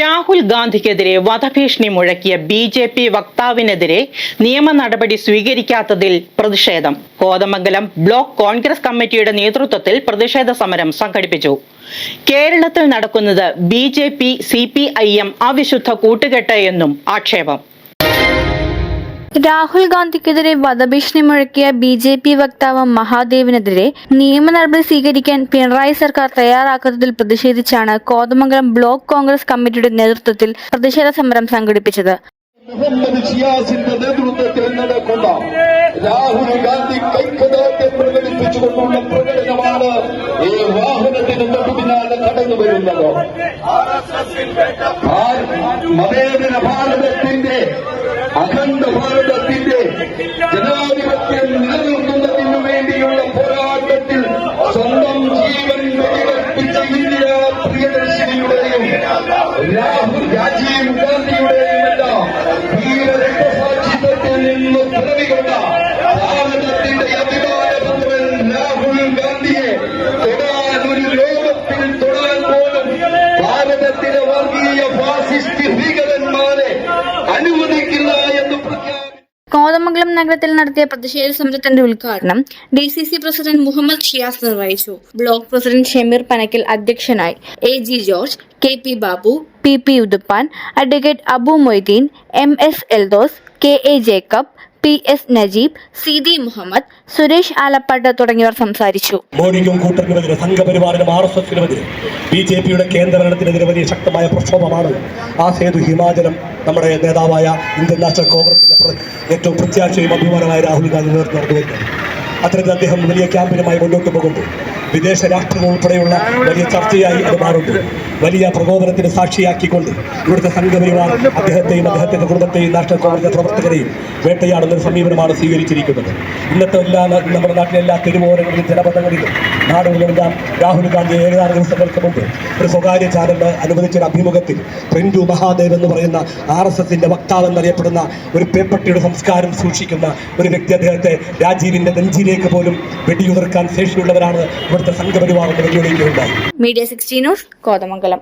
രാഹുൽ ഗാന്ധിക്കെതിരെ വധഭീഷണി മുഴക്കിയ ബി ജെ പി വക്താവിനെതിരെ നിയമ നടപടി സ്വീകരിക്കാത്തതിൽ പ്രതിഷേധം. കോതമംഗലം ബ്ലോക്ക് കോൺഗ്രസ് കമ്മിറ്റിയുടെ നേതൃത്വത്തിൽ പ്രതിഷേധ സമരം സംഘടിപ്പിച്ചു. കേരളത്തിൽ നടക്കുന്നത് B J P C P I M അവിശുദ്ധ കൂട്ടുകെട്ട് എന്നും ആക്ഷേപം. രാഹുൽ ഗാന്ധിക്കെതിരെ വധഭീഷണി മുഴക്കിയ ബി ജെ പി വക്താവ് മഹാദേവിനെതിരെ നിയമ നടപടി സ്വീകരിക്കാൻ പിണറായി സർക്കാർ തയ്യാറാക്കാത്തതിൽ പ്രതിഷേധിച്ചാണ് കോതമംഗലം ബ്ലോക്ക് കോൺഗ്രസ് കമ്മിറ്റിയുടെ നേതൃത്വത്തിൽ പ്രതിഷേധ സമരം സംഘടിപ്പിച്ചത്. മുഹമ്മദ് ഷിയാസിന്റെ നേതൃത്വത്തിൽ നടക്കുന്ന രാഹുൽ ഗാന്ധി കൈക്കദാർഢ്യം പ്രകടിപ്പിച്ചുകൊണ്ടുള്ള പ്രകടനമാണ് ഈ വാഹനത്തിന് പിന്നാലെ കടന്നു വരുന്നത്. ഭാര- മതേതര ഭാരതത്തിന്റെ അഖണ്ഡ ഭാരതത്തിന്റെ ജനാധിപത്യം നിലനിർത്തുന്നതിനു വേണ്ടിയുള്ള പോരാട്ടത്തിൽ സ്വന്തം ജീവൻ വെടിവെപ്പിച്ച ഇന്ത്യ പ്രിയദർശിനിയുടെയും രാഹുൽ രാജീവ് ഗാന്ധിയുടെയും എല്ലാം വീരരക്തസാക്ഷിത്വത്തിൽ നിന്ന് പിറവികൊണ്ട ഭാരതത്തിന്റെ അഭിമാനപുത്രൻ രാഹുൽ ഗാന്ധിയെ തൊടാൻ ഒരു ലോകത്തിൽ തൊടാൻ പോലും ഭാരതത്തിലെ വർഗീയ ഫാസിസ്റ്റ് ഭീകരന്മാരെ കോതമംഗലം നഗരത്തിൽ നടത്തിയ പ്രതിഷേധ സമരത്തിന്റെ ഉദ്ഘാടനം D C C president Muhammad Shiyas നിർവഹിച്ചു. ബ്ലോക്ക് പ്രസിഡന്റ് ഷമീർ പനക്കൽ അധ്യക്ഷനായി. A G George K P Babu P P Uduppan advocate Abu Moideen M S Eldhose K A Jacob P S Najeeb C D Muhammad Suresh Alappatt തുടങ്ങിയവർ സംസാരിച്ചു. മോഡിക്കും കൂട്ടത്തിനുമെതിരെ സംഘപരിവാറിനും R S എസിനുമെതിരെ B J പിയുടെ കേന്ദ്രഭരണത്തിനെതിരെ വലിയ ശക്തമായ പ്രക്ഷോഭമാണ് ആ സേതു ഹിമാചലം നമ്മുടെ നേതാവായ ഇന്ത്യൻ നാഷണൽ കോൺഗ്രസിന്റെ പ്ര- ഏറ്റവും പ്രത്യാശയും അഭിമാനമായ രാഹുൽ ഗാന്ധി നേതൃത്വം നടന്നുവരുന്നത് അത്തരത്തിൽ അദ്ദേഹം വലിയ ക്യാമ്പിനുമായി മുന്നോട്ട് പോകുന്നു വിദേശ രാഷ്ട്രങ്ങൾ ഉൾപ്പെടെയുള്ള വലിയ ചർച്ചയായി അത് മാറുന്നു. വലിയ പ്രകോപനത്തിന് സാക്ഷിയാക്കിക്കൊണ്ട് ഇവിടുത്തെ സംഘപരിവാർ അദ്ദേഹത്തെയും അദ്ദേഹത്തിന്റെ കുടുംബത്തെയും നാഷണൽ കോൺഗ്രസ് പ്രവർത്തകരെയും വേട്ടയാടുന്ന സമീപനമാണ് സ്വീകരിച്ചിരിക്കുന്നത്. ഇന്നത്തെ എല്ലാ നമ്മുടെ നാട്ടിലെ എല്ലാ തെരുവോരങ്ങളിലും ജനപഥങ്ങളിലും നാടുകളിലെല്ലാം രാഹുൽ ഗാന്ധി ഏതാനും ദിവസങ്ങൾക്ക് മുമ്പ് ഒരു സ്വകാര്യ ചാനലിന് അനുവദിച്ച ഒരു അഭിമുഖത്തിൽ പ്രിൻഡു മഹാദേവ് എന്ന് പറയുന്ന ആർ എസ് എസിന്റെ വക്താവ് എന്നറിയപ്പെടുന്ന ഒരു പേപ്പട്ടിയുടെ സംസ്കാരം സൂക്ഷിക്കുന്ന ഒരു വ്യക്തി അദ്ദേഹത്തെ രാജീവിന്റെ നെഞ്ചിലേക്ക് പോലും വെടിയുതിർക്കാൻ ശേഷിയുള്ളവരാണ് ഇവിടുത്തെ സംഘപരിവാർ എന്ന് മീഡിയ സിക്സ്റ്റീനൂർ കോതമംഗലം.